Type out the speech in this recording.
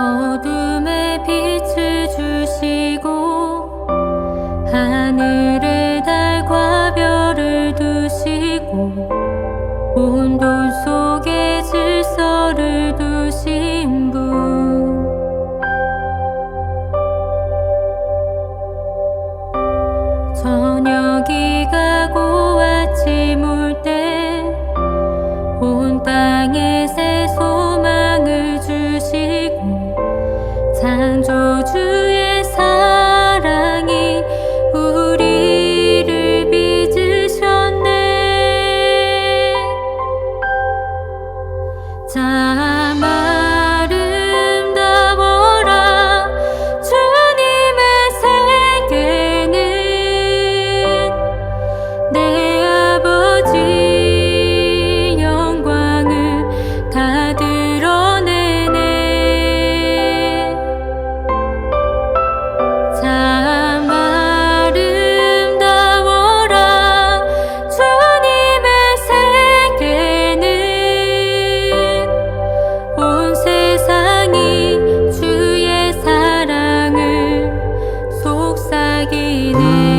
어둠에 빛을 주시고 하늘에 달과 별을 두시고 온돈 속에 질서를 두신 분. 저녁이 가고 아침 올 사귀네